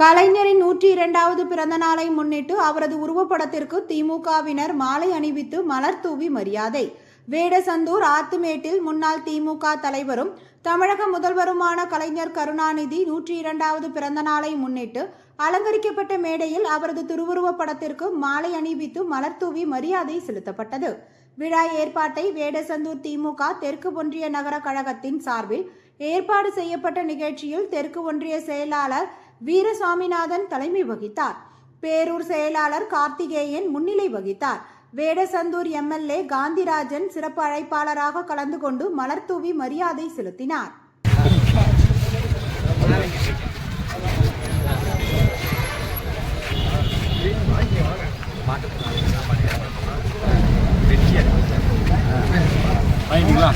கலைஞரின் நூற்றி இரண்டாவது பிறந்த நாளை முன்னிட்டு அவரது உருவப்படத்திற்கு திமுகவினர் மாலை அணிவித்து மலர் தூவி மரியாதை. வேடசந்தூர் ஆத்துமேட்டில் முன்னாள் திமுக தலைவரும் தமிழக முதல்வருமான கலைஞர் கருணாநிதி நூற்றி இரண்டாவது பிறந்த நாளை முன்னிட்டு அலங்கரிக்கப்பட்ட மேடையில் அவரது திருவுருவப் படத்திற்கு மாலை அணிவித்து மலர் தூவி மரியாதை செலுத்தப்பட்டது. விழா ஏற்பாட்டை வேடசந்தூர் திமுக தெற்கு ஒன்றிய நகர கழகத்தின் சார்பில் ஏற்பாடு செய்யப்பட்ட நிகழ்ச்சியில் தெற்கு ஒன்றிய செயலாளர் வீரசாமிநாதன் தலைமை வகித்தார். பேரூர் செயலாளர் கார்த்திகேயன் முன்னிலை வகித்தார். வேடசந்தூர் எம்எல்ஏ காந்திராஜன் சிறப்பு அழைப்பாளராக கலந்து கொண்டு மலர் தூவி மரியாதை செலுத்தினார். வாங்கிட்டீங்களா